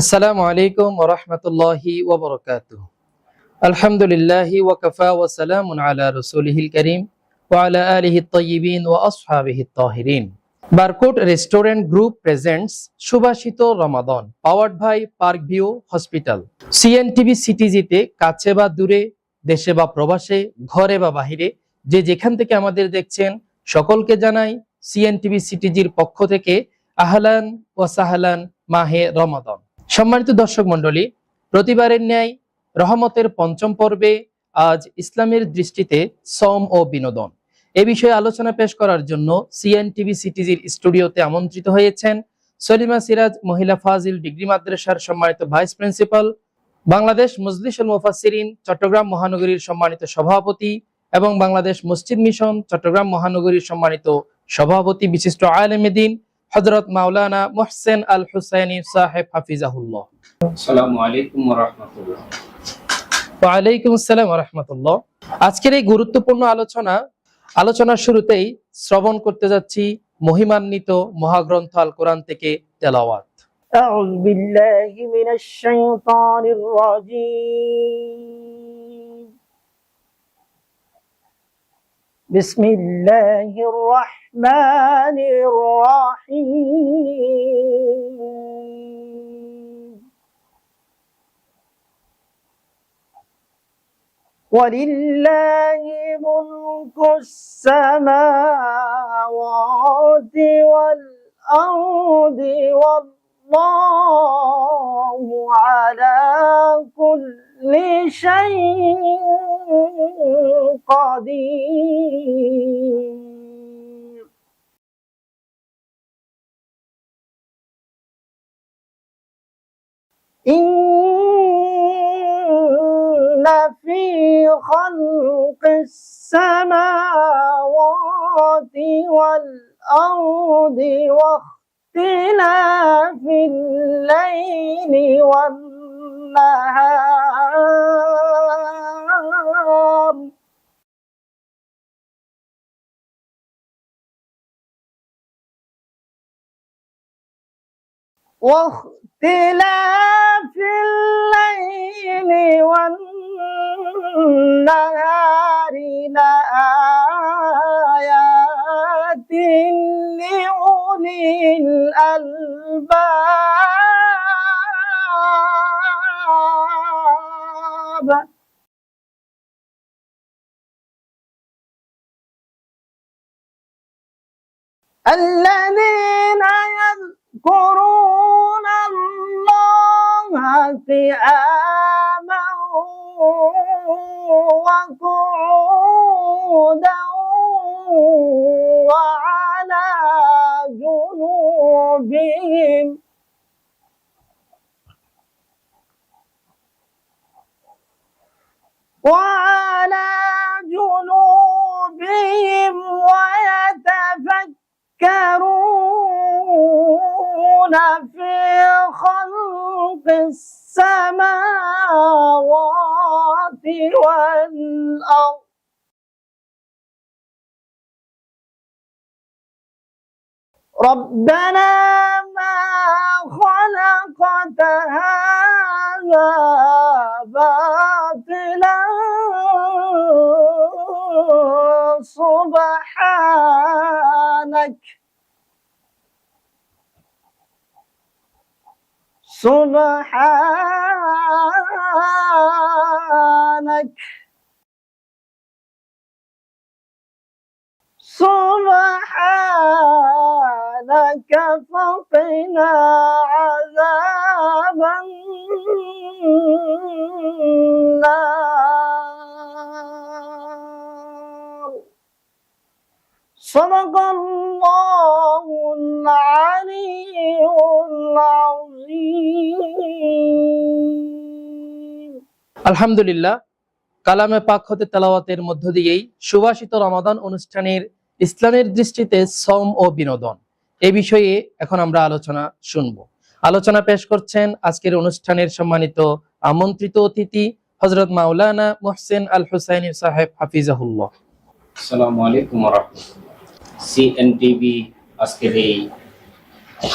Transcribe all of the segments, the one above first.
আসসালামু আলাইকুম ওয়া রাহমাতুল্লাহি ওয়া বারাকাতুহু। আলহামদুলিল্লাহি ওয়া কাফা ওয়া সালামুন আলা রাসূলিহিল কারীম ওয়া আলা আলিহি তাইয়্যিবিন ওয়া আসহাবিহি তাহিরিন। Barkot restaurant group presents সুভাষিত Ramadan, powered by park view hospital. CNTV সিটিজিতে কাছে বা দূরে, দেশে বা প্রবাসে, ঘরে বা বাহিরে, যে যেখান থেকে আমাদের দেখছেন, সকলকে জানাই সিএনটিভি সিটিজির পক্ষ থেকে আহলান ও সাহলান মাহে রমাদান। সম্মানিত দর্শক মন্ডলী প্রতিবারের ন্যায় রহমতের পঞ্চম পর্বে আজ ইসলামের দৃষ্টিতে সম ও বিনোদন। এ বিষয়ে আলোচনা পেশ করার জন্য সিএনটিভি সিটিজির স্টুডিওতে আমন্ত্রিত হয়েছেন সলিমা সিরাজ, মহিলা ফাজিল ডিগ্রি মাদ্রাসার সম্মানিত ভাইস প্রিন্সিপাল, বাংলাদেশ মজলিসুল মুফাসসিরিন, চট্টগ্রাম মহানগরীর সম্মানিত সভাপতি এবং বাংলাদেশ মসজিদ মিশন, চট্টগ্রাম মহানগরীর সম্মানিত সভাপতি, বিশিষ্ট আলেমেদিন হজরত মাওলানা মোহসেন আল হুসাইনি সাহেব হাফিজাহুল্লাহ আসসালামু আলাইকুম ওয়া রাহমাতুল্লাহ ওয়ালাইকুম আসসালাম রহমতুল্লাহ আজকের এই গুরুত্বপূর্ণ আলোচনা আলোচনার শুরুতেই শ্রবণ করতে যাচ্ছি মহিমান্বিত মহাগ্রন্থ আল কোরআন থেকে তেলাওয়াত أعوذ بالله من الشيطان الرجيم بسم الله الرحمن الرحيم. ولله ملك السماوات والأرض والله على كل شيء قدير. إن في خلق السماوات والأرض واختلاف الليل والنهار واختلاف الليل والنهار لآيات لأولي الألباب. الذين يذكرون الله قياما وقعودا وعلى جنوبهم. وعلى جنوبهم ويتفكرون في خلق السماوات والأرض. ربنا سبحانك. سبحانك فقنا عذاب النار. صدق الله العلي العظيم আলহামদুলিল্লাহ কালামে পাক হতে তেলাওয়াতের মধ্য দিয়েই সুভাষিত রমাদান অনুষ্ঠানের ইসলামের দৃষ্টিতে সম ও বিনোদন এ বিষয়ে এখন আমরা আলোচনা শুনব আলোচনা পেশ করছেন আজকের অনুষ্ঠানের সম্মানিত আমন্ত্রিত অতিথি হজরত মাওলানা মোহসেন আল হুসাইনি সাহেব হাফিজাহুল্লাহ আসসালামু আলাইকুম ওয়া রাহমাতুল্লাহ সিএনটিভি আজকের এই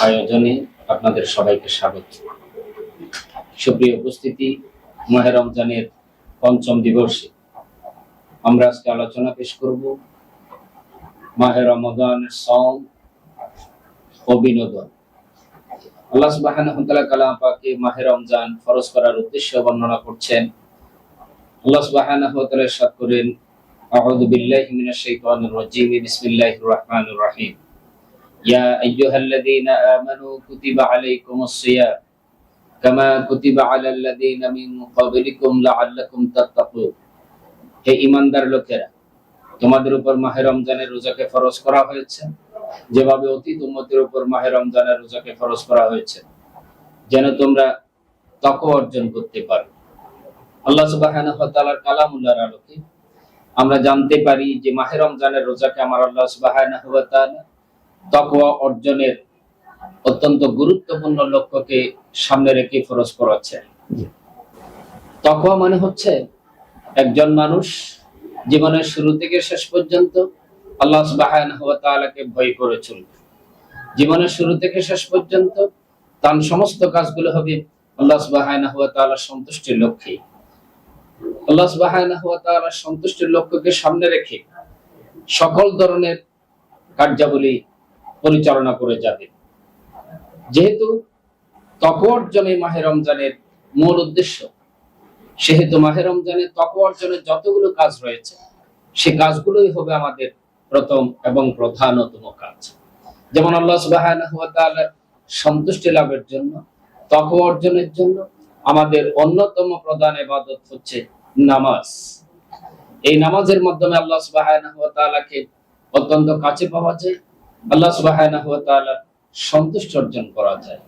আয়োজনে আপনাদের সবাইকে স্বাগত। সুপ্রিয় উপস্থিতি, মাহে রমজানের পঞ্চম দিবসে আমরা আজকে আলোচনা পেশ করব মাহে রমজানের সং ও বিনোদন আল্লাহ সুবহানাহু ওয়া তাআলা কালাম পাকে মাহে রমজান ফরজ করার উদ্দেশ্য বর্ণনা করছেন। আল্লাহ সুবহানাহু ওয়া তাআলা ইরশাদ করেন আউযু বিল্লাহি মিনাশ শাইতানির রাজীম বিসমিল্লাহির রহমানির রহিম ইয়া আইয়ুহাল্লাযীনা আমানু কুতিবা আলাইকুমুস সিয়াম কামা কুতিবা আলাল লাযীনা মিন ক্বাবলিকুম লাআল্লাকুম তাত্তাকুন হে ঈমানদার লোকেরা, তোমাদের উপর মাহে রমজানের রোজাকে ফরজ করা হয়েছে? যেভাবে অতীত উম্মতের উপর মাহে রমজানের রোজাকে ফরজ করা হয়েছে, যেন তোমরা তক অর্জন করতে পারো। আল্লাহ তাআলার কালামুল্লাহর আলোকে আমরা জানতে পারি যে মাহের রমজানের রোজাকে আমার আল্লাহ তাআলা তাকওয়া অর্জনের অত্যন্ত গুরুত্বপূর্ণ লক্ষ্যকে সামনে রেখে ফরজ করাচ্ছে তাকওয়া মানে হচ্ছে একজন মানুষ জীবনের শুরু থেকে শেষ পর্যন্ত আল্লাহ তাআলাকে ভয় করে চলবে। জীবনের শুরু থেকে শেষ পর্যন্ত তার সমস্ত কাজগুলো হবে আল্লাহ তাআলার সন্তুষ্টির লক্ষ্যে সন্তুষ্টির লক্ষ্যকে সামনে রেখে সকল ধরনের কার্যাবলী পরিচালনা করে যাবে। যেহেতু তকওয়া অর্জনে মাহে রমজানের মূল উদ্দেশ্য, সেহেতু মাহে রমজানের তকওয়া অর্জনের যতগুলো কাজ রয়েছে, সে কাজগুলোই হবে আমাদের প্রথম এবং প্রধানতম কাজ। যেমন আল্লাহ তাআলার সন্তুষ্টি লাভের জন্য, তকওয়া অর্জনের জন্য আমাদের অন্যতম প্রধান এবাদত হচ্ছে নামাজ। এই নামাজের মাধ্যমে আল্লাহ তাআলাকে অত্যন্ত কাছে পাওয়া যায়, আল্লাহ তাআলার সন্তুষ্টি অর্জন করা যায়।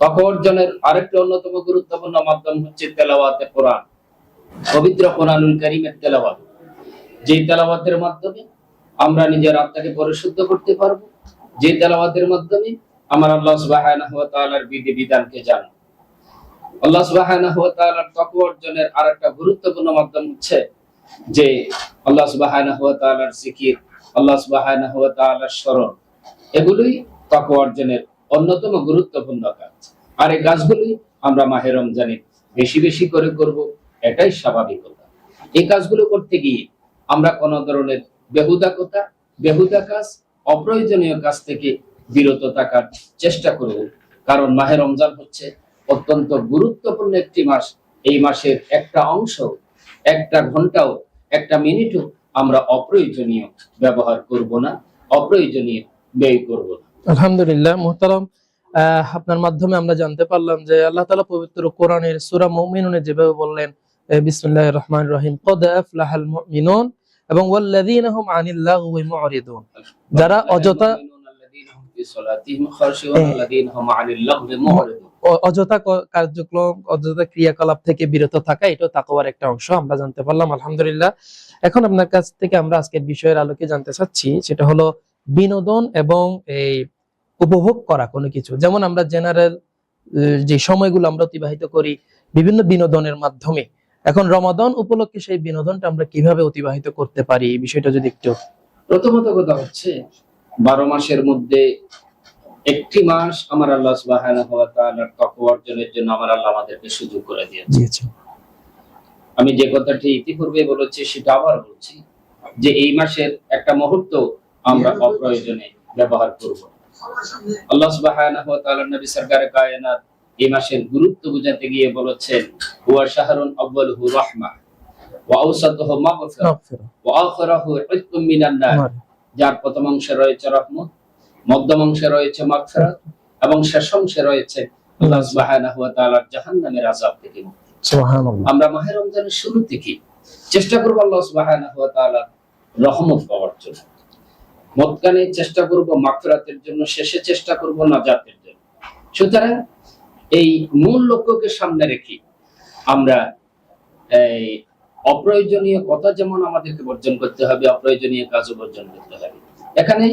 তকওয়া অর্জনের আরেকটি অন্যতম গুরুত্বপূর্ণ মাধ্যম হচ্ছে তেলাওয়াতে কোরআন, পবিত্র কোরআনুল কারীমের তেলাওয়াত। যে তেলাওয়াতের মাধ্যমে আমরা নিজের আত্মাকে পরিশুদ্ধ করতে পারব যে তেলাওয়াতের মাধ্যমে আমার আল্লাহ তাআলার বিধি বিধানকে জানব। আল্লাহ গুরুত্বপূর্ণ মাধ্যম হচ্ছে যে আল্লাহ জিকির, আল্লাহ স্মরণ। এগুলোই অর্জনের অন্যতম গুরুত্বপূর্ণ কাজ। আর এই কাজগুলি আমরা মাহে রমজানে বেশি বেশি করে করব, এটাই স্বাভাবিকতা। এই কাজগুলো করতে গিয়ে আমরা কোন ধরনের বেহুদা কথা, বেহুদা কাজ, অপ্রয়োজনীয় কাজ থেকে বিরত থাকার চেষ্টা করব। কারণ মাহে রমজান হচ্ছে অত্যন্ত গুরুত্বপূর্ণ একটি মাস। এই মাসের একটা অংশ একটা ঘন্টাও একটা মিনিটও আমরা অপ্রয়োজনীয় ব্যবহার করব না অপ্রয়োজনীয় ব্যয় করব না। আলহামদুলিল্লাহ মুহতারাম। আপনার মাধ্যমে আমরা জানতে পারলাম যে আল্লাহ তাআলা পবিত্র কোরআনের সূরা মুমিনুনে যেভাবে বললেন বিসমিল্লাহির রহমানির রহিম কদ আফলাহাল মুমিনুন এবং ওয়াল্লাযীনা হুম আনিল লাগওয়ি মুরিদুন। যারা অযথা অ- অযথা কার্যক্রম, অযথা ক্রিয়াকলাপ থেকে বিরত থাকা, এটাও তাকওয়ার একটা অংশ আমরা জানতে পারলাম, আলহামদুলিল্লাহ। এখন আপনার কাছ থেকে আমরা আজকের বিষয়ের আলোকে জানতে চাচ্ছি, সেটা হলো বিনোদন এবং এই উপভোগ করা কোনো কিছু। যেমন আমরা জেনারেল যে সময়গুলো আমরা অতিবাহিত করি বিভিন্ন বিনোদনের মাধ্যমে। এখন রমাদান উপলক্ষে সেই বিনোদনটা আমরা কীভাবে অতিবাহিত করতে পারি, এই বিষয়টা যদি একটু প্রথমত কথা হচ্ছে, বারো মাসের মধ্যে একটি মাস আমার আল্লাহ সুবহানাহু ওয়া তাআলার তাকওয়া অর্জনের জন্য আমার আল্লাহ আমাদেরকে সুযোগ করে দিয়েছে আমি যে কথাটি ইতিপূর্বে বলেছি সেটা আবার বলছি যে এই মাসের একটা মুহূর্ত আমরা অপ্রয়োজনে ব্যবহার করব। আল্লাহ সুবহানাহু ওয়া তাআলা নবী সরকারে কায়নাত এই মাসের গুরুত্ব বুঝাতে গিয়ে বলেছেন হুয়া শাহরুন আউয়ালুহু রাহমা ওয়া আওসাতুহু মাগফিরা। ওয়া আখিরাহু ইতকুম মিনান নার। যার প্রথম অংশে রয়েছে রহমত মধ্যম অংশে রয়েছে মাগফিরাত এবং শেষ অংশে রয়েছে আল্লাহ সুবহানাহু ওয়া তাআলার জাহান্নামের আযাব থেকে মুক্তি। সুবহানাল্লাহ। আমরা মাহে রমজানের শুরু থেকে চেষ্টা করব আল্লাহ সুবহানাহু ওয়া তাআলার রহমত পাওয়ার জন্য। মক্কানে চেষ্টা করব মাগফিরাতের জন্য শেষে চেষ্টা করব নাজাতের জন্য। সুতরাং এই মূল লক্ষ্যকে সামনে রেখে আমরা এই অপ্রয়োজনীয় কথা যেমন আমাদেরকে বর্জন করতে হবে অপ্রয়োজনীয় কাজও বর্জন করতে হবে। এখানে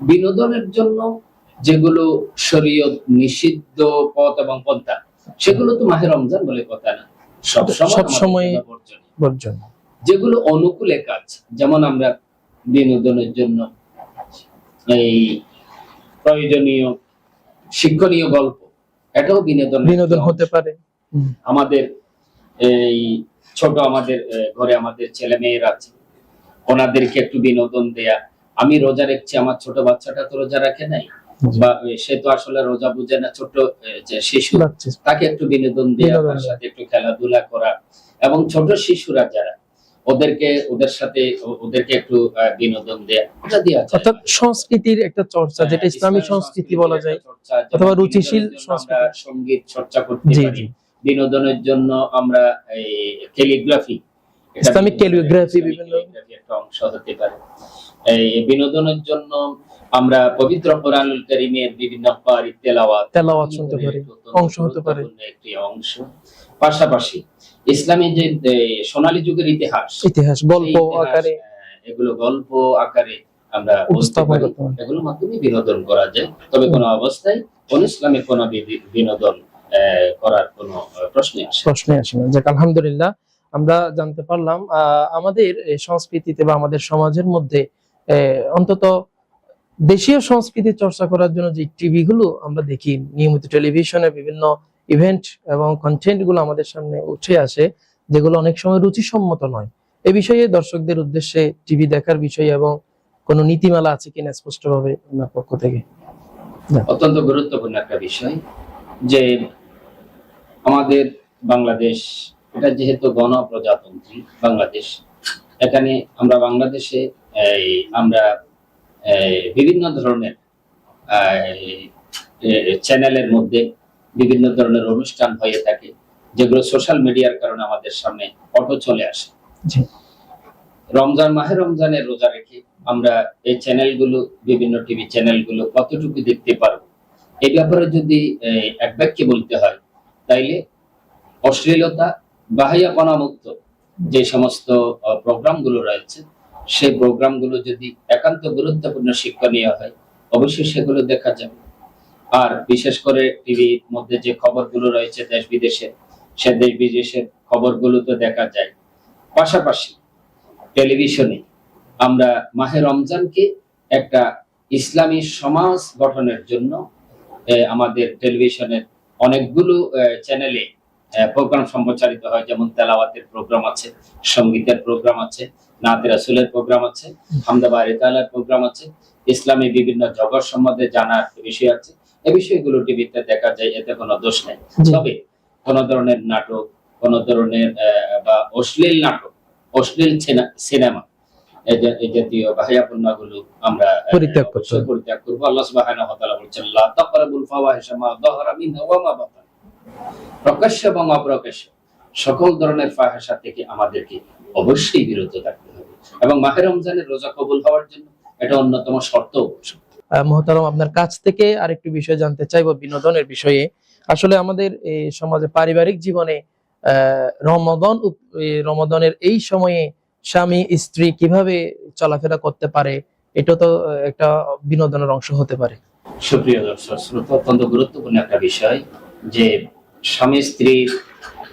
বিনোদনের জন্য যেগুলো শরীয়ত নিষিদ্ধ পথ এবং পদ্মা সেগুলো তো মাহে রমজান বলে কথা না। সব সব সময়- বর্জন। যেগুলো অনুকূলে কাজ যেমন আমরা বিনোদনের জন্য এই প্রয়োজনীয় শিক্ষণীয় গল্প এটাও বিনোদন বিনোদন হতে পারে। আমাদের এই ছোট আমাদের ঘরে আমাদের ছেলে মেয়েরা আছে। ওনাদেরকে একটু বিনোদন দেয়া আমি রোজা রাখছি আমার ছোট বাচ্চাটা তো রোজা রাখে নাই। বা সে তো আসলে রোজা বুঝে না ছোট যে শিশু তাকে একটু বিনোদন দেওয়া তার সাথে একটু খেলাধুলা করা এবং ছোট শিশুরা যারা ওদেরকে ওদের সাথে ওদেরকে একটু বিনোদন দেয়া। অর্থাৎ সংস্কৃতির একটা চর্চা হ্যাঁ, যেটা ইসলামী সংস্কৃতি বলা যায় অথবা রুচিশীল সংস্কৃতি। সংগীত চর্চা করতে পারি বিনোদনের জন্য আমরা এই ক্যালিগ্রাফি ইসলামিক calligraphy বিভিন্ন- একটা অংশ হতে পারে। এই বিনোদনের জন্য আমরা পবিত্র কোরআনুল কারীমের বিভিন্ন পারি তেলাওয়াত তেলাওয়াত শুনতে পারি অংশ হতে পারে। একটি অংশ। পাশাপাশি ইসলামী যে সোনালী যুগের ইতিহাস ইতিহাস গল্প আকারে এগুলো গল্প আকারে আমরা উপস্থাপন এগুলোর মাধ্যমে বিনোদন করা যায়। তবে কোনো অবস্থায় কোন ইসলামে কোনো বিনোদন আহ, করার কোনো আহ, প্রশ্নই আসে না। প্রশ্নে আসে না। যাক আলহামদুলিল্লাহ আমরা জানতে পারলাম আহ, আমাদের সংস্কৃতিতে বা আমাদের সমাজের মধ্যে অন্তত দেশীয় সংস্কৃতি চর্চা করার জন্য যে টিভি গুলো আমরা দেখি, নিয়মিত টেলিভিশনে বিভিন্ন ইভেন্ট এবং কন্টেন্টগুলো আমাদের সামনে উঠে আসে, যেগুলো অনেক সময় রুচিসম্মত নয়। এ বিষয়ে দর্শকদের উদ্দেশ্যে টিভি দেখার বিষয়ে এবং কোনো নীতিমালা আছে কিনা স্পষ্টভাবে আপনার পক্ষ থেকে? অত্যন্ত গুরুত্বপূর্ণ একটা বিষয় যে আমাদের বাংলাদেশ, এটা যেহেতু গণপ্রজাতন্ত্রী বাংলাদেশ এখানে আমরা বাংলাদেশে এই, আমরা বিভিন্ন ধরনের চ্যানেলের মধ্যে বিভিন্ন ধরনের অনুষ্ঠান হয়ে থাকে যেগুলো সোশ্যাল মিডিয়ার কারণে আমাদের সামনে অটো চলে আসে। রমজান মাহে রমজানের রোজা রেখে আমরা এই চ্যানেলগুলো বিভিন্ন টিভি চ্যানেলগুলো কতটুকু দেখতে পারব? এই ব্যাপারে যদি এক বাক্যে বলতে হয় তাইলে অশ্লীলতা বাহিয়াপনা মুক্ত যে সমস্ত প্রোগ্রামগুলো রয়েছে, সেই প্রোগ্রামগুলো যদি একান্ত গুরুত্বপূর্ণ শিক্ষণীয় হয়, অবশ্যই সেগুলো দেখা যাবে। আর বিশেষ করে টিভির মধ্যে যে খবরগুলো রয়েছে দেশ বিদেশের সে দেশ বিদেশের খবরগুলো তো দেখা যায়। পাশাপাশি টেলিভিশনে আমরা মাহে রমজানকে একটা ইসলামী সমাজ গঠনের জন্য আমাদের টেলিভিশনের অনেকগুলো চ্যানেলে প্রোগ্রাম সম্প্রচারিত হয় যেমন তেলাওয়াতের প্রোগ্রাম আছে সঙ্গীতের প্রোগ্রাম আছে নাতে রাসুলের প্রোগ্রাম আছে হামদাবা রেতালার প্রোগ্রাম আছে ইসলামী বিভিন্ন জগৎ সম্বন্ধে জানার বিষয় আছে। এই বিষয়গুলো টিভিতে দেখা যায় এতে কোনো দোষ নেই। তবে কোন ধরনের নাটক কোন ধরনের বা অশ্লীল নাটক অশ্লীল সিনেমা এই জাতীয় বাহিয়াপন্নাগুলো আমরা পরিত্যাগ করব। আল্লাহ সুবহানাহু বলছেন লা তাকরাবুল ফাওয়াহিশা মা যাহারা মিনহা ওয়া মা বাতান। প্রকাশ্য এবং অপ্রকাশ্য সকল ধরনের ফাহিশা থেকে আমাদেরকে অবশ্যই বিরত থাকতে হবে। এবং মাহে রমজানের রোজা কবুল হওয়ার জন্য এটা অন্যতম শর্ত মহতারাম আপনার কাছ থেকে আরেকটি বিষয় জানতে চাইব বিনোদনের বিষয়ে। আসলে আমাদের এই সমাজে পারিবারিক জীবনে রমাদান উপ- এই সময়ে স্বামী স্ত্রী কীভাবে চলাফেরা করতে পারে এটা তো একটা বিনোদনের অংশ হতে পারে। সুপ্রিয় দর্শক শ্রোতা অত্যন্ত গুরুত্বপূর্ণ একটা বিষয় যে স্বামী স্ত্রীর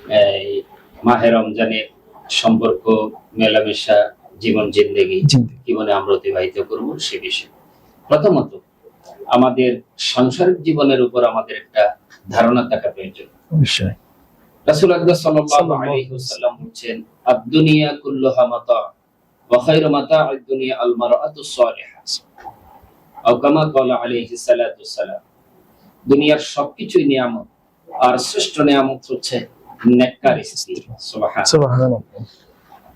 এই, মাহে রমজানের সম্পর্ক মেলামেশা জীবন জিন্দেগি। জীবনে আমরা অতিবাহিত করব সে বিষয়ে। প্রথমত আমাদের সাংসারিক জীবনের উপর আমাদের একটা ধারণা থাকা প্রয়োজন। রাসূল আকরাম সাল্লাল্লাহু আলাইহি ওয়াসাল্লাম। বলছেন আদ-দুনিয়া কুল্লুহা মাতা ওয়া খায়রু মাতা'আদ দুনিয়া আল মারআতুস সালিহা। আও কামা ক্বালা আলাইহি সালাতু ওয়াসালাম দুনিয়ার সবকিছুই নিয়ামত আর শ্রেষ্ঠ নিয়ামত হচ্ছে নেককার স্ত্রী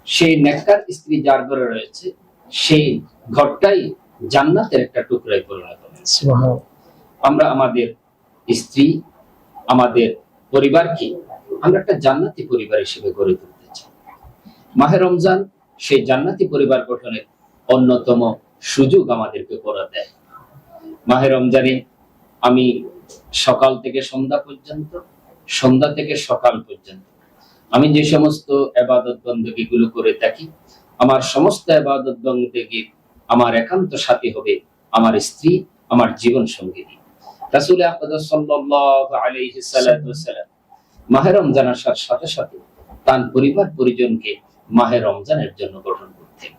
সেই নেককার স্ত্রী যার ঘরে রয়েছে সেই ঘরটাই জান্নাতের একটা টুকরায় পরিণত হয়েছে। আমরা আমাদের স্ত্রী আমাদের পরিবারকে আমরা একটা জান্নাতি পরিবার হিসেবে গড়ে তুলতে চাই। মাহে রমজান সেই জান্নাতি পরিবার গঠনের অন্যতম সুযোগ আমাদেরকে করা দেয়। মাহে রমজানে আমি সকাল থেকে সন্ধ্যা পর্যন্ত, সন্ধ্যা থেকে সকাল পর্যন্ত। আমি যে সমস্ত আবাদত বন্দী গুলো করে থাকি, আমার সমস্ত আবাদত বন্দী আমার একান্ত সাথী হবে আমার স্ত্রী, আমার জীবন সঙ্গিনী। রাসূল আকরাম সাল্লাল্লাহু আলাইহি সাল্লাতু ওয়াসাল্লাম মাহে রমজান আসার সাথে সাথে তার পরিবার পরিজনকে মাহে রমজানের জন্য গঠন করতেন।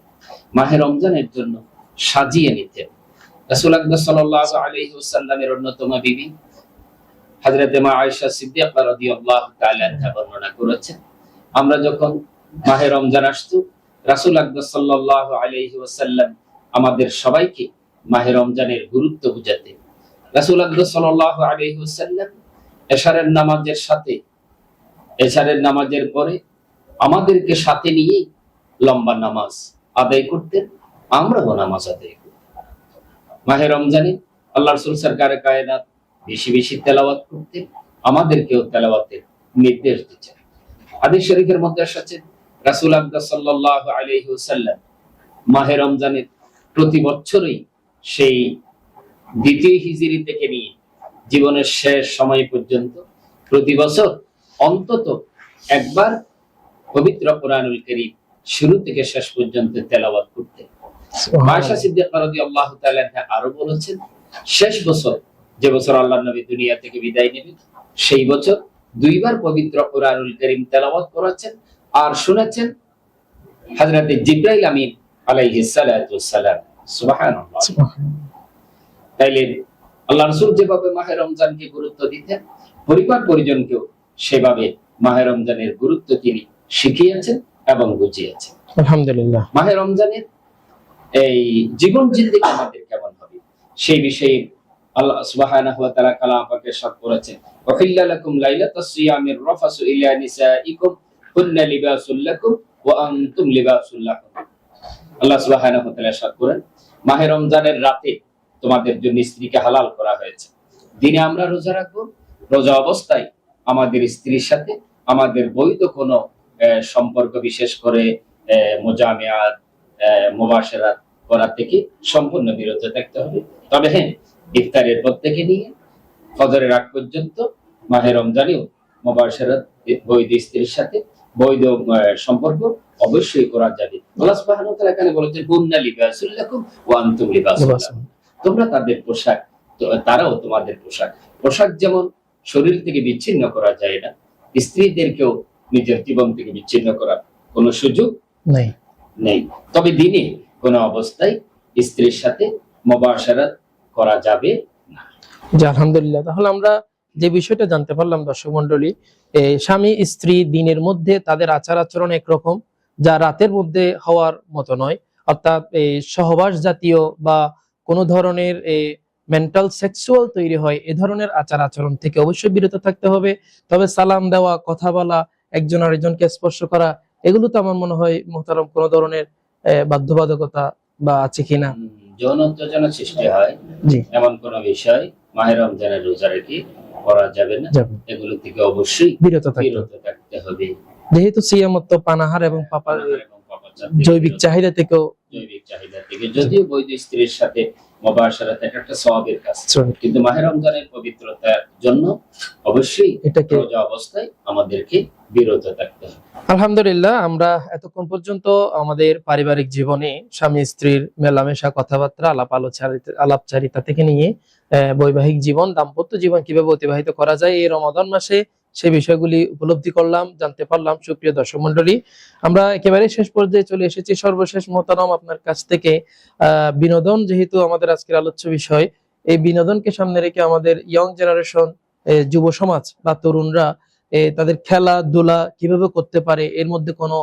মাহে রমজানের জন্য সাজিয়ে নিতেন। রাসূল আকরাম সাল্লাল্লাহু আলাইহি ওয়াসাল্লামের অন্যতম বিবি হযরতে মা আয়েশা সিদ্দিকা রাদিয়াল্লাহু তাআলা আনহা বর্ণনা করেছেন, আমরা যখন মাহে রমজান আসতো, রাসূল আকরাম সাল্লাল্লাহু আলাইহি ওয়াসাল্লাম আমাদের সবাইকে মাহে রমজানের গুরুত্ব বুঝাতেন। রাসূল আকরাম সাল্লাল্লাহু আলাইহি ওয়াসাল্লাম এশারের নামাজের সাথে, এশারের নামাজের পরে আমাদেরকে সাথে নিয়ে লম্বা নামাজ আদায় করতেন, আমরাও নামাজ আদায় মাহে রমজানে আল্লাহ রসুল সরকার কায়নাত বেশি বেশি তেলাওয়াত করতে, আমাদেরকেও তেলাওয়াতের নির্দেশ দিচ্ছেন। হাদিস শরীফের মধ্যে এসেছে, রাসূল আকরাম সাল্লাল্লাহু আলাইহি ওয়াসাল্লাম মাহে রমজানের প্রতি বছরই সেই দ্বিতীয় হিজরি থেকে নিয়ে জীবনের শেষ সময় পর্যন্ত প্রতি বছর অন্তত একবার পবিত্র কোরআনুল করিম শুরু থেকে শেষ পর্যন্ত তেলাবাদ করতে মায়েশা সিদ্দিকা রাদিয়াল্লাহু তাআলা আরও বলেছেন শেষ বছর যে বছর আল্লাহ নবী দুনিয়া থেকে বিদায় নেবেন সেই বছর দুইবার পবিত্র কোরআনুল করিম তেলাওয়াত করেছেন আর শুনেছেন হযরতে জিবরাইল আমিন আলাইহিস সালাতু সুবহানাল্লাহ। তাইলে আল্লাহ রসুল যেভাবে মাহে রমজানকে গুরুত্ব দিতেন পরিবার পরিজনকেও সেভাবে মাহে রমজানের গুরুত্ব তিনি শিখিয়েছেন এবং বুঝিয়েছেন। আলহামদুলিল্লাহ। মাহে রমজানের এই জীবন জিন্দিগি আমাদের কেমন হবে? সেই বিষয়ে আল্লাহ সুবহানাহু ওয়া তাআলা কালাম পাকে করেছেন। লাকুম লাইলাতাস সিয়ামির রাফাসু ইলা নিসাইকুম লিবাসুল লাকুম ওয়া আনতুম লিবাসুল লাকুম। আল্লাহ সুবহানাহু ওয়া তাআলা করেন, মাহে রমজানের রাতে তোমাদের জন্য স্ত্রীকে হালাল করা হয়েছে। দিনে আমরা রোজা রাখব, রোজা অবস্থায় আমাদের স্ত্রীর সাথে আমাদের বৈধ কোনো সম্পর্ক বিশেষ করে মোজামেয়াত মুবাশারাত করা থেকে সম্পূর্ণ বিরত থাকতে হবে। তবে হ্যাঁ ইফতারের পর থেকে নিয়ে ফজরের আগ পর্যন্ত মাহে রমজানেও মুবাশারাত বৈধ স্ত্রীর সাথে বৈধ সম্পর্ক অবশ্যই করা যাবে। আল্লাহ সুবহানাহু ওয়া তাআলা এখানে বলেছেন হুন্না লিবাসুল লাকুম ওয়া আনতুম লিবাসুল তোমরা তাদের পোশাক তারাও তোমাদের পোশাক। পোশাক যেমন শরীর থেকে বিচ্ছিন্ন করা যায় না স্ত্রীদেরকেও নিজের জীবন থেকে বিচ্ছিন্ন করার কোনো সুযোগ নাই। নেই। তবে দিনে কোনো অবস্থায় স্ত্রীর সাথে মোবাসারাত করা যাবে না। আলহামদুলিল্লাহ। তাহলে আমরা যে বিষয়টা জানতে পারলাম, দর্শক মন্ডলী স্বামী, স্ত্রী দিনের মধ্যে তাদের আচার আচরণ একরকম, যা রাতের মধ্যে হওয়ার মতো নয়। অর্থাৎ সহবাস জাতীয় বা কোনো ধরনের মেন্টাল সেক্সুয়াল তৈরি হয়, এ ধরনের আচার আচরণ থেকে অবশ্যই বিরত থাকতে হবে। তবে সালাম দেওয়া, কথা বলা, একজন আরেকজনকে স্পর্শ করা, এগুলো তো আমার মনে হয় মোহতারম কোনো ধরনের বাধ্যবাধকতা বা আছে কিনা যৌন উত্তেজনা সৃষ্টি হয় এমন কোন বিষয় মাহের রমজানের রোজা রেখে করা যাবে না। এগুলো থেকে অবশ্যই বিরত থাকতে হবে। যেহেতু সিয়ামত্ব পানাহার এবং পাপা পানাহার এবং পাপাচার থেকে জৈবিক চাহিদা থেকেও জৈবিক চাহিদা থেকে। যদিও বৈধ স্ত্রীর সাথে মোবাসারাত এটা একটা সওয়াবের কাজ। কিন্তু মাহের রমজানের পবিত্রতার জন্য অবশ্যই এটাকে রোজা অবস্থায় আমাদেরকে বিরত থাকতে আলহামদুলিল্লাহ, আমরা এতক্ষণ পর্যন্ত আমাদের পারিবারিক জীবনে স্বামী, স্ত্রীর মেলামেশা কথাবার্তা আলাপ আলাপচারিতা থেকে নিয়ে বৈবাহিক জীবন, দাম্পত্য জীবন কীভাবে অতিবাহিত করা যায় এই রমাদান মাসে সেই বিষয়গুলি উপলব্ধি করলাম, জানতে পারলাম। সুপ্রিয় দর্শক মন্ডলী আমরা একেবারে শেষ পর্যায়ে চলে এসেছি। সর্বশেষ মোহতারাম আপনার কাছ থেকে বিনোদন যেহেতু আমাদের আজকের আলোচ্য বিষয়, এই বিনোদনকে সামনে রেখে আমাদের ইয়ং জেনারেশন যুব সমাজ বা তরুণরা তাদের খেলাধুলা কীভাবে করতে পারে এর মধ্যে কোনো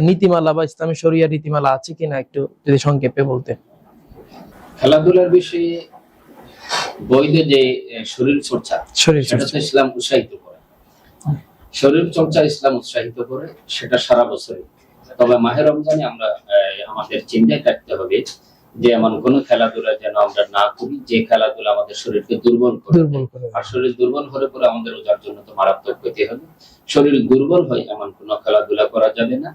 নীতিমালা বা ইসলামী শরিয়া নীতিমালা আছে কিনা একটু যদি সংক্ষেপে বলতে খেলাধুলার বিষয়ে বৈধ যে শরীর চর্চা শরীর সেটা ইসলাম উৎসাহিত করে। শরীর চর্চা ইসলাম উৎসাহিত করে সেটা সারা বছরই তবে মাহের রমজানে আমরা আমাদের চিন্তায় থাকতে হবে যে এমন কোন খেলাধুলা যেন আমরা না করি যে খেলাধুলা আমাদের শরীরকে দুর্বল করে দুর্বল করে আর শরীর দুর্বল হলে পরে আমাদের রোজার জন্য তো মারাত্মক ক্ষতি হবে। শরীর দুর্বল হয় এমন কোনো খেলাধুলা করা যাবে না।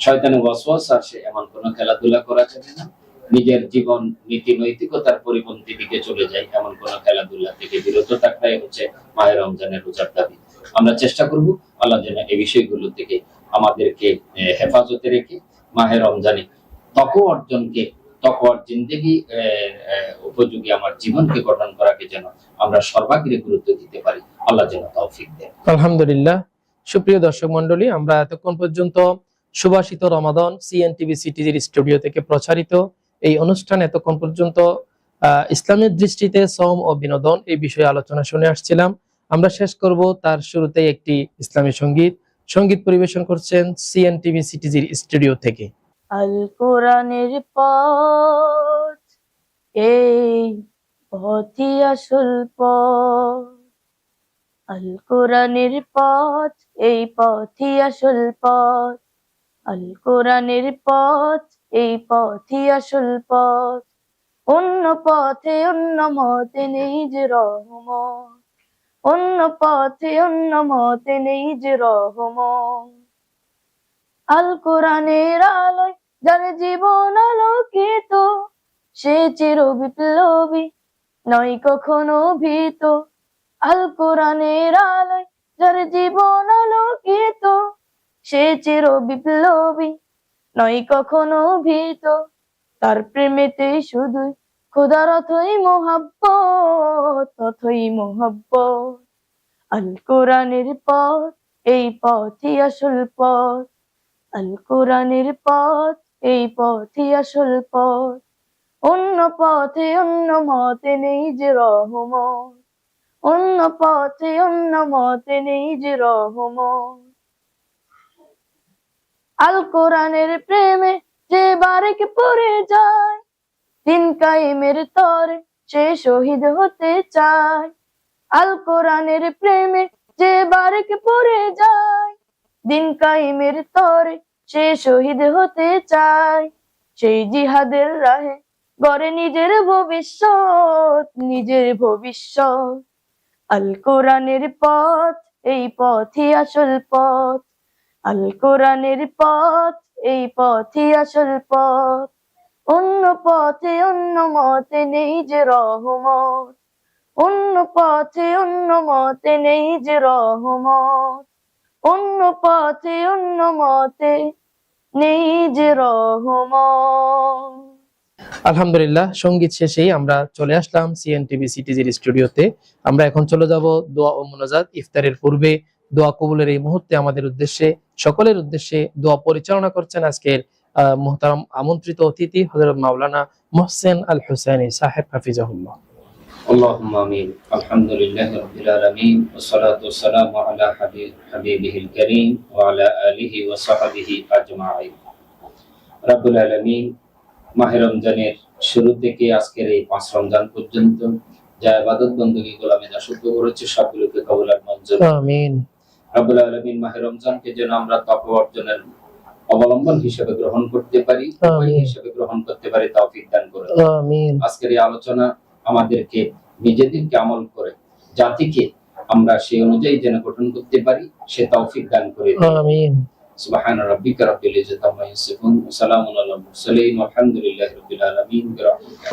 শয়তানের ওয়াসওয়াস আসে এমন কোনো খেলাধুলা করা যাবে না। নিজের জীবন নীতি নৈতিকতার পরিপন্থী দিকে চলে যায় এমন কোনো খেলাধুলা থেকে বিরত থাকাই হচ্ছে মায়ের রমজানের রোজার দাবি। আমরা চেষ্টা করব আল্লাহ যেন এই বিষয়গুলো থেকে আমাদেরকে হেফাজতে রেখে মাহের রমজানে তক অর্জনকে তকওয়ার জিন্দগি উপযোগী আমার জীবনকে গঠন করাকে যেন আমরা সর্বাগ্রে গুরুত্ব দিতে পারি। আল্লাহ যেন তৌফিক দেন। আলহামদুলিল্লাহ। সুপ্রিয় দর্শক মন্ডলী আমরা এতক্ষণ পর্যন্ত সুভাষিত রমাদান সিএনটিভি সিটিজির স্টুডিও থেকে প্রচারিত এই অনুষ্ঠান এতক্ষণ পর্যন্ত ইসলামের দৃষ্টিতে শ্রম ও বিনোদন এই বিষয়ে আলোচনা শুনে আসছিলাম। আমরা শেষ করব তার শুরুতেই একটি ইসলামী সংগীত। সংগীত পরিবেশন করছেন সিএনটিভি সিটিজির স্টুডিও থেকে। আল কোরআনের পথ, এই পথই আসল পথ। আল কোরআনের পথ, এই পথই আসল পথ। আল কোরআনের পথ, এই পথই আসল পথ। অন্য পথে অন্য মতে নেই যে রহমত। অন্য পথে অন্য মতে নেই যে রহমত। আল কোরআনের আলোয় যার জীবন আলোকিত, সে চির বিপ্লবী নয় কখনো ভীত। আল কোরআনের আলোয় যার জীবন আলোকিত, সে চির বিপ্লবী নয় কখনো ভীত। তার প্রেমেতে শুধুই খোদার অথই মোহাব্বত অথই মোহাব্বত। আল কোরআনের পথ, এই পথই আসল পথ। আল কোরআনের পথ এই পথই আসল পথ। অন্য পথে অন্য মতে নেই যে রহমত। অন্য পথে অন্য মতে নেই যে রহমত। আল কোরআনের প্রেমে যে বারেক পড়ে যায়, দিন কায়েমের তরে সে শহীদ হতে চায়। আল কোরআনের প্রেমে যে বারেক পড়ে যায়, দিন কায়েমের তরে সে শহীদ হতে চায়। সেই জিহাদের রাহে গড়ে নিজের ভবিষ্যৎ নিজের ভবিষ্যৎ। আল কোরআনের পথ, এই পথই আসল পথ। আল কোরআনের পথ, এই পথই আসল পথ। অন্য পথে অন্য মতে নেই যে রহমত। অন্য পথে অন্য মতে নেই যে রহমত। অন্য পথে, অন্য মতে, নেই যে রহমত। আলহামদুলিল্লাহ, সংগীত শেষেই আমরা চলে আসলাম সিএনটিভি সিটিজির স্টুডিওতে। আমরা এখন চলে যাব দোয়া ও মোনাজাত। ইফতারের পূর্বে দোয়া কবুলের এই মুহূর্তে আমাদের উদ্দেশ্যে, সকলের উদ্দেশ্যে দোয়া পরিচালনা করছেন আজকের মোহতারাম আমন্ত্রিত অতিথি, হযরত মাওলানা মোহসেন আল হুসাইনি সাহেব, হাফিজাহুল্লাহ। اللهم امين الحمد لله رب العالمين والصلاه والسلام على حبيب حبيبه الكريم وعلى اله وصحبه اجمعين رب العالمين মাহে রমজানের শুরু থেকে আজকের এই পাঁচ রমজান পর্যন্ত যা ইবাদত বন্দী গোলামে দাসত্ব করেছে সবগুলোকে কবুল আর মঞ্জুর আমিন রাব্বুল আলামিন মাহে রমজানকে যেন আমরা তাকওয়া অর্জনের অবলম্বন হিসেবে গ্রহণ করতে পারি উপায় আমিন। হিসেবে গ্রহণ করতে পারি তৌফিক দান করে আমিন আজকের এই আলোচনা আমাদেরকে নিজেদেরকে আমল করে জাতিকে আমরা সেই অনুযায়ী যেন গঠন করতে পারি সে তৌফিক দান করে سبحان আমিন। সুবহান রাব্বিকা রাব্বিল يصفون وسلام على ওয়া সালামুন আলাল মুরসালিন العالمين রাব্বিল আলামিন বিরহমাতিকা